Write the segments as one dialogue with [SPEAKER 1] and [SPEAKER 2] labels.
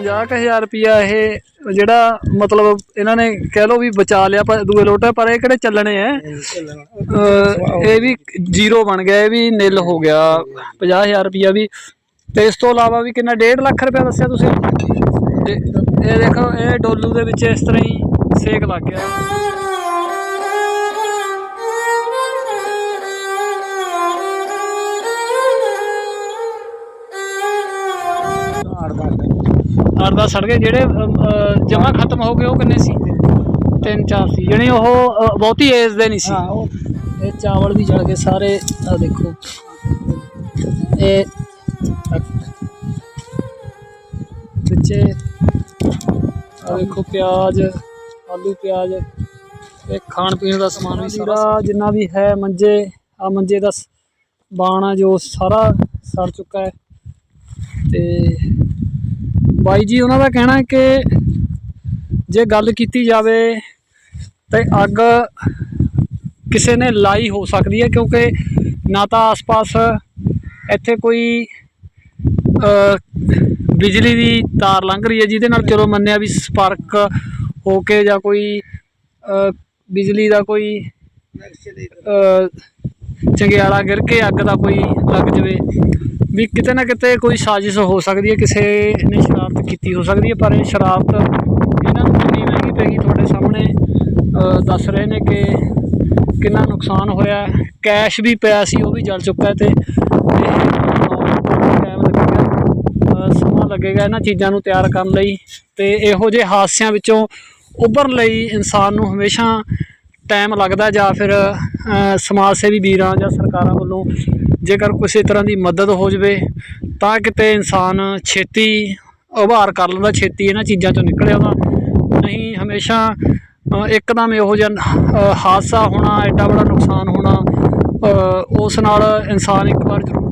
[SPEAKER 1] 50000 ਰੁਪਿਆ ਇਹ ਜਿਹੜਾ ਮਤਲਬ ਇਹਨਾਂ ਨੇ ਕਹਿ ਲਓ ਵੀ ਬਚਾ ਲਿਆ ਪਰ ਦੂਏ ਲੋਟੇ ਪਰ ਇਹ ਕਿਹੜੇ ਚੱਲਣੇ ਐ? ਅਹ ਇਹ ਵੀ ਜ਼ੀਰੋ ਬਣ ਗਿਆ ਇਹ ਵੀ ਨਿਲ ਹੋ ਗਿਆ 50000 ਰੁਪਿਆ ਵੀ। ਤੇ ਇਸ ਤੋਂ ਇਲਾਵਾ ਵੀ ਕਿੰਨਾ 1.5 ਲੱਖ ਰੁਪਇਆ ਦੱਸਿਆ ਤੁਸੀਂ? ਤੇ ਇਹ ਦੇਖੋ ਇਹ ਡੋਲੂ ਦੇ ਵਿੱਚ ਇਸ ਤਰ੍ਹਾਂ ਹੀ ਸੇਕ ਲੱਗ ਗਿਆ। ਅੱਠ ਦਸ ਸੜ ਗਏ ਜਿਹੜੇ ਜਮਾ ਖਤਮ ਹੋ ਗਏ ਉਹ ਕਿੰਨੇ ਸੀ? ਤਿੰਨ ਚਾਰ ਸੀ ਜਿਹੜੇ ਉਹ ਅ, ਬਹੁਤੀ ਏਜ ਦੇ ਨਹੀਂ ਸੀ।
[SPEAKER 2] ਹਾਂ ਉਹ
[SPEAKER 1] ਇਹ ਚਾਵਲ ਵੀ ਜਲ ਗਏ ਸਾਰੇ ਆ ਦੇਖੋ। ਇਹ ਵਿੱਚੇ ਆ ਦੇਖੋ ਪਿਆਜ਼ ਆਲੂ ਪਿਆਜ਼। ਇਹ ਖਾਣ ਪੀਣ ਦਾ ਸਮਾਨ ਵੀ ਸਾਰਾ ਜਿੰਨਾ ਵੀ ਹੈ ਮੰਜੇ ਆ ਮੰਜੇ ਦਾ ਸ- ਬਾਣਾ ਜੋ ਸਾਰਾ ਸੜ ਚੁੱਕਾ ਹੈ। ਤੇ ਬਾਈ ਜੀ, ਉਹਨਾਂ ਦਾ ਕਹਿਣਾ ਹੈ ਕਿ ਜੇ ਗੱਲ ਕੀਤੀ ਜਾਵੇ ਤੇ ਅੱਗ ਕਿਸੇ ਨੇ ਲਾਈ ਹੋ ਸਕਦੀ ਹੈ, ਕਿਉਂਕਿ ਨਾ ਤਾਂ ਆਸ-ਪਾਸ ਇੱਥੇ ਕੋਈ ਬਿਜਲੀ ਦੀ ਤਾਰ ਲੰਘ ਰਹੀ ਹੈ, ਜਿਹਦੇ ਨਾਲ ਚਲੋ ਮੰਨਿਆ ਵੀ ਸਪਾਰਕ ਹੋ ਕੇ ਜਾਂ ਕੋਈ ਬਿਜਲੀ ਦਾ ਕੋਈ ਚੰਗਿਆਲਾ ਗਿਰ ਕੇ ਅੱਗ ਦਾ ਕੋਈ ਲੱਗ ਜਵੇ। ਵੀ ਕਿਤੇ ਨਾ ਕਿਤੇ ਕੋਈ ਸਾਜ਼ਿਸ਼ ਹੋ ਸਕਦੀ ਹੈ, ਕਿਸੇ ਨੇ ਸ਼ਰਾਰਤ ਕੀਤੀ ਹੋ ਸਕਦੀ ਹੈ, ਪਰ ਇਹ ਸ਼ਰਾਰਤ ਇਹਨਾਂ ਨੂੰ ਕਿੰਨੀ ਮਹਿੰਗੀ ਪੈਗੀ ਤੁਹਾਡੇ ਸਾਹਮਣੇ ਦੱਸ ਰਹੇ ਨੇ ਕਿ ਕਿੰਨਾ ਨੁਕਸਾਨ ਹੋਇਆ ਕੈਸ਼ ਵੀ ਪਿਆ ਸੀ, ਉਹ ਵੀ ਜਲ ਚੁੱਕਾ ਹੈ ਤੇ ਟਾਈਮ ਲੱਗੇਗਾ ਸਮਾਂ ਲੱਗੇਗਾ ਇਹਨਾਂ ਚੀਜ਼ਾਂ ਨੂੰ ਤਿਆਰ ਕਰਨ ਲਈ ਤੇ ਇਹੋ ਜਿਹੇ ਹਾਦਸਿਆਂ ਵਿੱਚੋਂ ਉੱਭਰਨ ਲਈ ਇਨਸਾਨ ਨੂੰ ਹਮੇਸ਼ਾ ਟਾਈਮ ਲੱਗਦਾ ਜਾਂ ਫਿਰ ਸਮਾਜ ਸੇਵੀ ਵੀਰਾਂ ਜਾਂ ਸਰਕਾਰਾਂ ਵੱਲੋਂ ਜੇਕਰ ਕਿਸੇ ਤਰ੍ਹਾਂ ਦੀ ਮਦਦ ਹੋ ਜਾਵੇ, ਤਾਂ ਕਿਤੇ ਇਨਸਾਨ ਛੇਤੀ ਉਭਾਰ ਕਰ ਲੈਂਦਾ, ਛੇਤੀ ਇਹਨਾਂ ਚੀਜ਼ਾਂ ਚੋਂ ਨਿਕਲ ਆਉਂਦਾ ਨਹੀਂ, ਹਮੇਸ਼ਾ ਇੱਕਦਮ ਇਹੋ ਜਿਹਾ ਹਾਦਸਾ ਹੋਣਾ, ਐਡਾ ਬੜਾ ਨੁਕਸਾਨ ਹੋਣਾ ਉਸ ਨਾਲ ਇਨਸਾਨ ਇੱਕ ਵਾਰ ਜ਼ਰੂਰ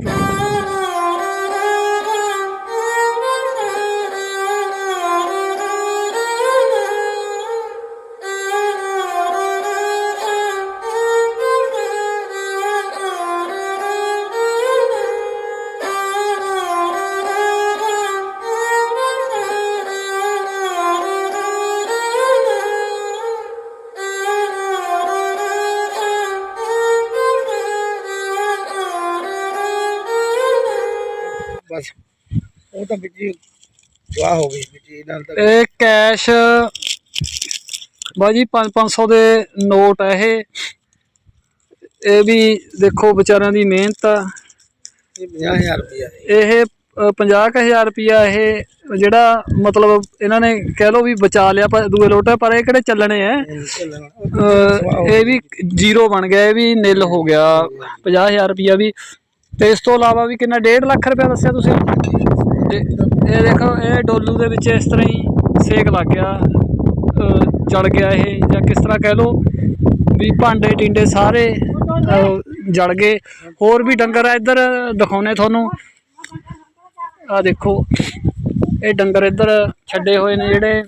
[SPEAKER 2] ਬਸ। ਉਹ ਤਾਂ ਵਿੱਚ ਹੀ ਵਾਹ ਹੋ ਗਈ ਵਿੱਚ ਹੀ ਨਾਲ ਤਾਂ
[SPEAKER 1] ਇਹ ਕੈਸ਼ ਬਾਜੀ 5-500 ਦੇ ਨੋਟ ਹੈ ਇਹ। ਇਹ ਵੀ ਦੇਖੋ ਵਿਚਾਰਿਆਂ ਦੀ ਮਿਹਨਤ ਆ।
[SPEAKER 2] ਇਹ 50000 ਰੁਪਇਆ
[SPEAKER 1] ਇਹ 50000 ਰੁਪਿਆ ਇਹ ਜਿਹੜਾ ਮਤਲਬ ਇਹਨਾਂ ਨੇ ਕਹਿ ਲਓ ਵੀ ਬਚਾ ਲਿਆ ਪਰ ਦੂਏ ਲੋਟੇ ਪਰ ਇਹ ਕਿਹੜੇ ਚੱਲਣੇ ਐ ਇਹ ਵੀ ਜ਼ੀਰੋ ਬਣ ਗਿਆ ਇਹ ਵੀ ਨਿਲ ਹੋ ਗਿਆ। 50000 ਰੁਪਿਆ ਵੀ ਤੇ ਇਸ ਤੋਂ ਇਲਾਵਾ ਵੀ ਕਿੰਨਾ 1.5 ਲੱਖ ਰੁਪਇਆ ਦੱਸਿਆ ਤੁਸੀਂ? ਤੇ ਇਹ ਦੇਖੋ, ਇਹ ਡੋਲੂ ਦੇ ਵਿੱਚ ਇਸ ਤਰ੍ਹਾਂ ਹੀ ਸੇਕ ਲੱਗ ਗਿਆ ਜਲ ਗਿਆ ਇਹ, ਜਾਂ ਕਿਸ ਤਰ੍ਹਾਂ ਕਹਿ ਲਓ ਵੀ ਭਾਂਡੇ ਟਿੰਡੇ ਸਾਰੇ ਜਲ ਗਏ। ਹੋਰ ਵੀ ਡੰਗਰ ਆ, ਇੱਧਰ ਦਿਖਾਉਨੇ ਤੁਹਾਨੂੰ। ਆ ਦੇਖੋ, ਇਹ ਡੰਗਰ ਇੱਧਰ ਛੱਡੇ ਹੋਏ ਨੇ ਜਿਹੜੇ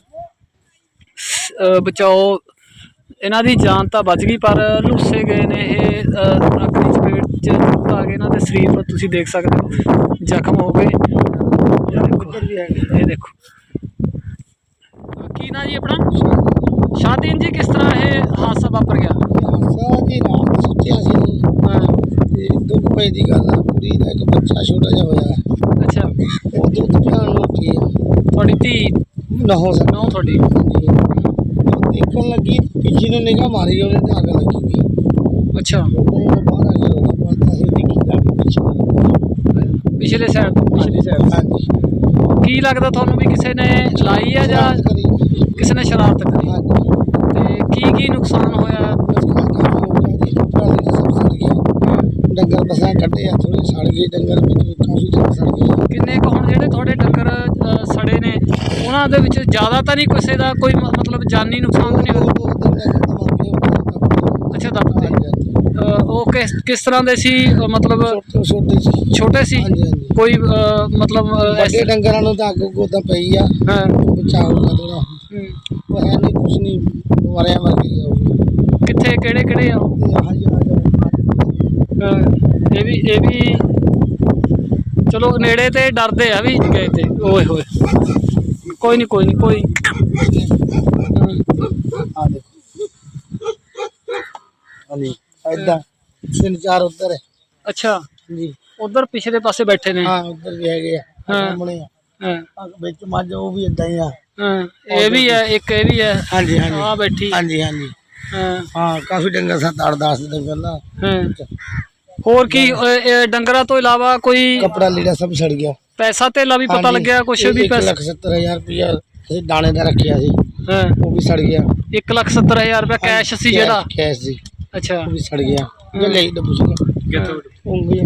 [SPEAKER 1] ਬਚਾਓ ਇਹਨਾਂ ਦੀ ਜਾਨ ਤਾਂ ਬਚ ਗਈ ਪਰ ਲੁੱਸੇ ਗਏ ਨੇ ਇਹ ਅੱਗ ਦੀ ਚਪੇਟ ਚ ਆ ਗਏ ਇਹਨਾਂ ਦੇ ਸਰੀਰ ਤੁਸੀਂ ਦੇਖ ਸਕਦੇ ਹੋ ਜ਼ਖਮ ਹੋ ਗਏ। ਇਹ ਦੇਖੋ। ਕੀ ਨਾਂ ਜੀ ਆਪਣਾ? ਸ਼ਾਦੀਨ ਜੀ ਕਿਸ ਤਰ੍ਹਾਂ ਇਹ ਹਾਦਸਾ ਵਾਪਰ ਗਿਆ?
[SPEAKER 2] ਸਾਜੀ ਰਾਤ ਸੁੱਤਿਆ ਸੀ ਤੇ ਦੁੱਖ ਪਈ ਦੀ ਗੱਲ ਆ ਕੁੜੀ ਦਾ ਇੱਕ ਬੱਚਾ ਛੋਟਾ ਜਿਹਾ ਹੋਇਆ।
[SPEAKER 1] ਅੱਛਾ।
[SPEAKER 2] ਉਹ ਦੁੱਧ ਪਿਆਉਣ ਨੂੰ ਉੱਠੀ
[SPEAKER 1] ਤੁਹਾਡੀ ਧੀ?
[SPEAKER 2] ਨਾ ਹੋ ਸਕਦਾ
[SPEAKER 1] ਨੌ ਤੁਹਾਡੀ।
[SPEAKER 2] ਉਹ ਦੇਖਣ ਲੱਗੀ ਪਿੱਛੇ ਨੂੰ ਨਿਗਾਹ ਮਾਰੀ ਉਹਨੇ ਤੇ ਅੱਗ ਲੱਗੀ ਵੀ
[SPEAKER 1] ਅੱਛਾ।
[SPEAKER 2] ਉਹ ਬਾਹਰ ਆ ਗਿਆ ਉਹਦਾ ਪਤਾ ਸੀ ਦੇਖੀ ਜਾ ਕੇ ਪਿੱਛੇ।
[SPEAKER 1] ਪਿਛਲੇ ਸਾਈਡ ਤੋਂ ਪਿਛਲੀ ਸਾਈਡ
[SPEAKER 2] ਹਾਂਜੀ।
[SPEAKER 1] ਕੀ ਲੱਗਦਾ ਤੁਹਾਨੂੰ ਵੀ ਕਿਸੇ ਨੇ ਲਾਈ ਆ ਜਾਂ ਕਿਸੇ ਨੇ ਸ਼ਰਾਰਤ ਕਰੀ? ਤੇ ਕੀ ਕੀ ਨੁਕਸਾਨ ਹੋਇਆ?
[SPEAKER 2] ਹੋ ਡੰਗਰ ਬਸਾਂ ਕੱਢੇ ਆ ਥੋੜੇ ਸੜ ਗਏ ਡੰਗਰ ਵਿੱਚ ਕਾਫੀ ਜ਼ਿਆਦਾ ਸੜ ਗਏ।
[SPEAKER 1] ਕਿੰਨੇ ਕੁ ਹੁਣ ਜਿਹੜੇ ਤੁਹਾਡੇ ਡੰਗਰ ਉਹਨਾਂ ਦੇ ਵਿੱਚ ਜ਼ਿਆਦਾ ਤਾਂ ਨਹੀਂ ਕਿਸੇ ਦਾ ਕੋਈ ਮ- ਮਤਲਬ ਜਾਨੀ ਨੁਕਸਾਨ ਤਾਂ ਨਹੀਂ ਹੋਇਆ? ਅੱਛਾ ਦੱਬਦੇ
[SPEAKER 2] ਹਾਂਜੀ
[SPEAKER 1] ਅ, ਉਹ ਕਿਸ ਕਿਸ ਤਰ੍ਹਾਂ ਦੇ ਸੀ? ਮਤਲਬ
[SPEAKER 2] ਛੋਟੇ ਛੋਟੇ ਸੀ।
[SPEAKER 1] ਛੋਟੇ ਸੀ?
[SPEAKER 2] ਹਾਂਜੀ ਹਾਂਜੀ।
[SPEAKER 1] ਕੋਈ ਮਤਲਬ ਅ,
[SPEAKER 2] ਵੱਡੇ
[SPEAKER 1] ਐਸ-
[SPEAKER 2] ਡੰਗਰਾਂ ਨੂੰ ਤਾਂ ਅੱਗ ਗੋਦਾ ਪਈ ਆ।
[SPEAKER 1] ਹਾਂ,
[SPEAKER 2] ਥੋੜਾ ਨਹੀਂ ਕੁਛ ਨਹੀਂ। ਮਰਿਆ ਮਰ ਗਈ ਆ ਉਹ।
[SPEAKER 1] ਕਿੱਥੇ ਕਿਹੜੇ ਕਿਹੜੇ ਆ ਉਹ?
[SPEAKER 2] ਇਹ ਆਹ ਜਿਹੜਾ
[SPEAKER 1] ਅ, ਇਹ ਵੀ ਇਹ ਵੀ ਚਲੋ ਨੇੜੇ ਤੇ ਡਰਦੇ ਆ ਵੀ ਗਏ ਤੇ। ਓਏ ਹੋਏ। ਕੋਈ ਨਹੀਂ ਕੋਈ ਨਹੀਂ ਕੋਈ
[SPEAKER 2] ਆ ਦੇਖੋ। ਹਾਂਜੀ ਐਦਾਂ ਤਿੰਨ ਚਾਰ ਉੱਧਰ। ਹੈ
[SPEAKER 1] ਅੱਛਾ।
[SPEAKER 2] ਜੀ
[SPEAKER 1] ਉਧਰ ਪਿਛਲੇ ਪਾਸੇ ਬੈਠੇ ਨੇ।
[SPEAKER 2] ਹਾਂ ਉੱਧਰ ਵੀ ਹੈਗੇ ਆ।
[SPEAKER 1] ਹਾਂ।
[SPEAKER 2] ਸਾਹਮਣੇ ਆ।
[SPEAKER 1] ਹਾਂ।
[SPEAKER 2] ਵਿੱਚ ਮੱਝ ਉਹ ਵੀ ਇਦਾਂ ਹੀ ਆ।
[SPEAKER 1] ਹਾਂ ਇਹ ਵੀ ਹੈ ਇੱਕ ਇਹ ਵੀ ਹੈ
[SPEAKER 2] ਹਾਂਜੀ
[SPEAKER 1] ਆ
[SPEAKER 2] ਹਾਂਜੀ
[SPEAKER 1] ਬੈਠੀ।
[SPEAKER 2] ਹਾਂਜੀ ਹਾਂਜੀ।
[SPEAKER 1] ਹਾਂ।
[SPEAKER 2] ਹਾਂ ਕਾਫੀ ਡੰਗਰ ਸੱਤ ਅੱਠ ਦਸ ਡੰਗਰ ਨਾ।
[SPEAKER 1] ਹਾਂ। ਹੋਰ ਕੀ ਇਹ ਡੰਗਰਾਂ ਤੋਂ ਇਲਾਵਾ ਕੋਈ
[SPEAKER 2] ਕਪੜਾ ਲੀੜਾ ਸਭ ਸੜ ਗਿਆ।
[SPEAKER 1] ਪੈਸਾ ਧੇਲਾ ਵੀ ਪਤਾ
[SPEAKER 2] ਹਾਂਜੀ,
[SPEAKER 1] ਲੱਗਿਆ ਕੁਛ
[SPEAKER 2] ਇਹ
[SPEAKER 1] ਵੀ
[SPEAKER 2] ਇੱਕ
[SPEAKER 1] ਪੈਸਾ
[SPEAKER 2] ਲੱਖ ਸੱਤਰ ਹਜ਼ਾਰ ਰੁਪਇਆ ਅਸੀਂ ਦਾਣੇ ਦਾ ਰੱਖਿਆ ਸੀ।
[SPEAKER 1] ਹਾਂ।
[SPEAKER 2] ਉਹ ਵੀ ਸੜ ਗਿਆ।
[SPEAKER 1] 1 ਲੱਖ 70 ਹਜ਼ਾਰ ਰੁਪਏ ਕੈਸ਼ ਸੀ ਜਿਹੜਾ।
[SPEAKER 2] ਕੈਸ਼ ਸੀ।
[SPEAKER 1] ਅੱਛਾ।
[SPEAKER 2] ਉਹ ਵੀ ਸੜ ਗਿਆ। ਜੇ ਲਈ ਡੱਬੂ ਸੀਗਾ ਉਹ ਵੀ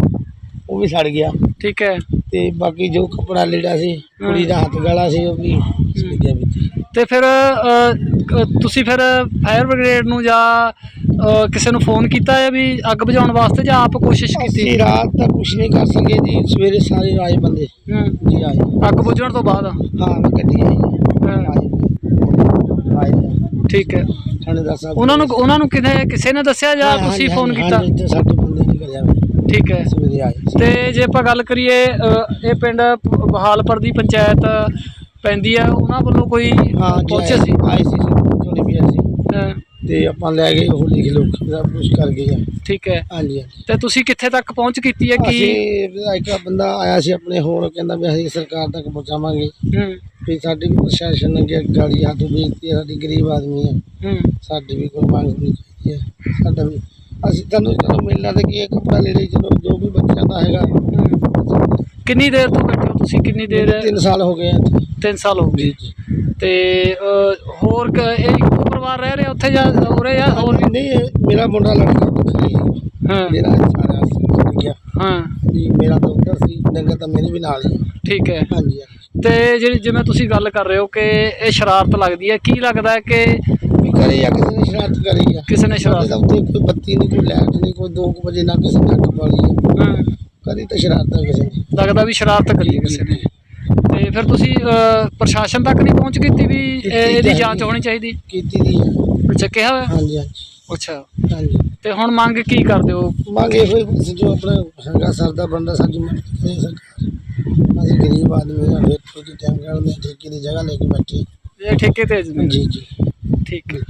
[SPEAKER 2] ਉਹ ਵੀ ਸੜ ਗਿਆ।
[SPEAKER 1] ਠੀਕ ਹੈ।
[SPEAKER 2] ਤੇ ਬਾਕੀ ਜੋ ਕਪੜਾ ਲੀੜਾ ਸੀ ਕੁੜੀ ਦਾ ਹੱਥ ਗਾਲਾ ਸੀ ਉਹ ਵੀ ਸੜ ਗਿਆ ਵਿੱਚ।
[SPEAKER 1] ਤੇ ਫਿਰ ਅ, ਤੁਸੀਂ ਫਿਰ ਫਾਇਰ ਬ੍ਰਿਗੇਡ ਨੂੰ ਜਾਂ ਅ, ਕਿਸੇ ਨੂੰ ਫੋਨ ਕੀਤਾ ਹੈ ਵੀ ਅੱਗ ਬੁਝਾਉਣ ਵਾਸਤੇ ਜਾਂ ਆਪ ਕੋਸ਼ਿਸ਼ ਕੀਤੀ?
[SPEAKER 2] ਅਸੀਂ ਰਾਤ ਤੱਕ ਕੁਝ ਨਹੀਂ ਕਰ ਸਕੇ ਜੀ ਸਵੇਰੇ ਸਾਰੇ ਆਏ ਬੰਦੇ
[SPEAKER 1] ਹੂੰ।
[SPEAKER 2] ਜੀ ਆਏ।
[SPEAKER 1] ਅੱਗ ਬੁਝਣ ਤੋਂ ਬਾਅਦ?
[SPEAKER 2] ਹਾਂ ਮੈਂ ਗੱਡੀ ਆਈ
[SPEAKER 1] ਹਾਂ,
[SPEAKER 2] ਆਏ ਆਏ
[SPEAKER 1] ਠੀਕ ਹੈ।
[SPEAKER 2] ਥਾਣੇਦਾਰ ਸਾਹਿਬ
[SPEAKER 1] ਉਹਨਾਂ ਨੂੰ ਉਹਨਾਂ ਨੂੰ ਕਿਤੇ ਕਿਸੇ ਨੇ ਦੱਸਿਆ ਜਾਂ ਤੁਸੀਂ ਫੋਨ
[SPEAKER 2] ਹਾਂਜੀ,
[SPEAKER 1] ਕੀਤਾ?
[SPEAKER 2] ਹਾਂਜੀ, ਇੱਥੇ ਸਾਡੇ ਬੰਦੇ ਨਹੀਂ ਕਰਿਆ
[SPEAKER 1] ਠੀਕ ਹੈ।
[SPEAKER 2] ਸਵੇਰੇ ਆਏ।
[SPEAKER 1] ਤੇ ਜੇ ਆਪਾਂ ਗੱਲ ਕਰੀਏ ਅ, ਇਹ ਪਿੰਡ ਬਹਾਲਪੁਰ ਦੀ ਪੰਚਾਇਤ ਪੈਂਦੀ ਹੈ ਉਹਨਾਂ ਵੱਲੋਂ ਕੋਈ
[SPEAKER 2] ਹਾਂ ਜੀ
[SPEAKER 1] ਪਹੁੰਚੇ
[SPEAKER 2] ਆਏ
[SPEAKER 1] ਸੀ?
[SPEAKER 2] ਆਏ ਸੀ ਥੋੜੀ ਵੀ ਆਏ ਸੀ।
[SPEAKER 1] ਹਾਂ,
[SPEAKER 2] ਤੇ ਆਪਾਂ ਲੈ ਗਏ ਉਹ ਲਿਖ ਲੋ ਸਭ ਕੁਝ ਕਰ ਗਏ ਆ।
[SPEAKER 1] ਠੀਕ ਹੈ।
[SPEAKER 2] ਹਾਂਜੀ ਹਾਂਜੀ।
[SPEAKER 1] ਤੇ ਤੁਸੀਂ ਕਿੱਥੇ ਤੱਕ ਪਹੁੰਚ ਕੀਤੀ ਹੈ ਕਿ
[SPEAKER 2] ਅਸੀਂ ਇੱਕ ਬੰਦਾ ਆਇਆ ਸੀ ਆਪਣੇ ਹੋਰ ਕਹਿੰਦਾ ਵੀ ਅਸੀਂ ਸਰਕਾਰ ਤੱਕ ਪਹੁੰਚਾਵਾਂਗੇ।
[SPEAKER 1] ਹੂੰ।
[SPEAKER 2] ਵੀ ਸਾਡੀ ਵੀ ਪ੍ਰਸ਼ਾਸਨ ਅੱਗੇ ਗਾੜੀ ਹੱਥ ਬੇਨਤੀ ਹੈ ਸਾਡੀ ਗਰੀਬ ਆਦਮੀ ਹੈ।
[SPEAKER 1] ਹੂੰ।
[SPEAKER 2] ਸਾਡੀ ਵੀ ਕੋਈ ਮੰਗ ਨਹੀਂ ਚਾਹੀਦੀ ਹੈ। ਸਾਡਾ ਵੀ ਅਸੀਂ ਤੁਹਾਨੂੰ ਚਲੋ ਮਿਲਣਾ ਤੇ ਕੀ ਹੈ ਕੱਪੜਾ ਲੈ ਲਈ ਚਲੋ ਜੋ ਵੀ ਬੱਚਿਆਂ ਦਾ ਹੈਗਾ।
[SPEAKER 1] ਹੂੰ। ਕਿੰਨੀ ਦੇਰ ਤੋਂ ਬੈਠੇ ਹੋ ਤੁਸੀਂ? ਕਿੰਨੀ ਦੇਰ
[SPEAKER 2] 3 ਸਾਲ ਹੋ ਗਏ ਆ ਇੱਥੇ।
[SPEAKER 1] 3 ਸਾਲ ਹੋ ਗਏ।
[SPEAKER 2] ਜੀ।
[SPEAKER 1] ਤੇ ਹੋਰ ਕ- ਇਹ ਇੱਕੋ ਪਰਿਵਾਰ ਰਹਿ ਰਿਹਾ ਉੱਥੇ ਜਾਂ ਉਰੇ ਜਾਂ ਹੋਰ ਵੀ?
[SPEAKER 2] ਨਹੀਂ ਇਹ ਮੇਰਾ ਮੁੰਡਾ ਲੜਕਾ ਵੱਖਰਾ ਹੀ। ਹੈ। ਮੇਰਾ ਇਹ ਸਾਰਾ ਛੱਡ ਗਿਆ।
[SPEAKER 1] ਹਾਂ।
[SPEAKER 2] ਜੀ ਮੇਰਾ ਤਾਂ ਉੱਧਰ ਸੀ ਡੰਗਰ ਤਾਂ ਮੇਰੇ ਵੀ ਨਾਲ ਹੀ ਹੈ।
[SPEAKER 1] ਠੀਕ ਹੈ।
[SPEAKER 2] ਹਾਂਜੀ ਹਾਂਜੀ।
[SPEAKER 1] ਤੇ ਜਿਹੜੀ ਜਿਵੇਂ ਤੁਸੀਂ ਗੱਲ ਕਰ ਰਹੇ ਹੋ ਕਿ ਇਹ ਸ਼ਰਾਰਤ ਲੱਗਦੀ ਹੈ ਕੀ ਲੱਗਦਾ ਹੈ ਕਿ
[SPEAKER 2] ਵੀ ਕਰੀ ਆ ਕਿਸੇ ਨੇ ਸ਼ਰਾਰਤ ਕਰੀ ਆ?
[SPEAKER 1] ਕਿਸੇ ਨੇ
[SPEAKER 2] ਸਾਡੇ
[SPEAKER 1] ਸ਼ਰਾਰਤ
[SPEAKER 2] ਤਾਂ ਉੱਤੇ ਕੋਈ ਬੱਤੀ ਨਹੀਂ ਕੋਈ ਲਾਈਟ ਨਹੀਂ ਕੋਈ 2 ਵਜੇ ਨਾ ਕਿਸੇ ਨੇ ਅੱਗ ਬਾਲੀ ਹੈ।
[SPEAKER 1] ਹਾਂ,
[SPEAKER 2] ਕਦੀ ਤਾਂ ਸ਼ਰਾਰਤ ਕਿਸੇ ਨੇ।
[SPEAKER 1] ਲੱਗਦਾ ਵੀ ਸ਼ਰਾਰਤ ਕਰੀ ਹੈ ਕਿਸੇ ਨੇ। ਤੇ ਫਿਰ ਤੁਸੀਂ ਪ੍ਰਸ਼ਾਸਨ ਤੱਕ ਨਹੀਂ ਪਹੁੰਚ ਕੀਤੀ ਵੀ ਇਹ- ਇਹਦੀ ਜਾਂਚ ਹੋਣੀ ਚਾਹੀਦੀ?
[SPEAKER 2] ਕੀਤੀ ਦੀ ਹੈ।
[SPEAKER 1] ਅੱਛਾ ਕਿਹਾ ਹੋਇਆ?
[SPEAKER 2] ਹਾਂਜੀ ਹਾਂਜੀ।
[SPEAKER 1] ਅੱਛਾ।
[SPEAKER 2] ਹਾਂਜੀ।
[SPEAKER 1] ਤੇ ਹੁਣ ਮੰਗ ਕੀ ਕਰਦੇ ਹੋ?
[SPEAKER 2] ਮੰਗੇ ਹੋਏ ਜੋ ਆਪਣਾ ਹੈਗਾ ਸਰਦਾ ਬੰਦਾ ਸਾਡੀ ਮਦਦ ਕਰੇ ਸਰਕਾਰ ਅਸੀਂ ਗਰੀਬ ਆਦਮੀ ਆ ਫਿਰ ਕੋਈ ਟਾਈਮ ਕੱਢਦੇ ਹਾਂ, ਠੇਕੇ ਦੀ ਜਗ੍ਹਾ ਲੈ ਕੇ ਬੈਠੇ।
[SPEAKER 1] ਇਹ ਠੇਕੇ ਤੇ ਜ਼ਮੀਨ
[SPEAKER 2] ਜੀ? ਜੀ।
[SPEAKER 1] ਠੀਕ ਹੈ।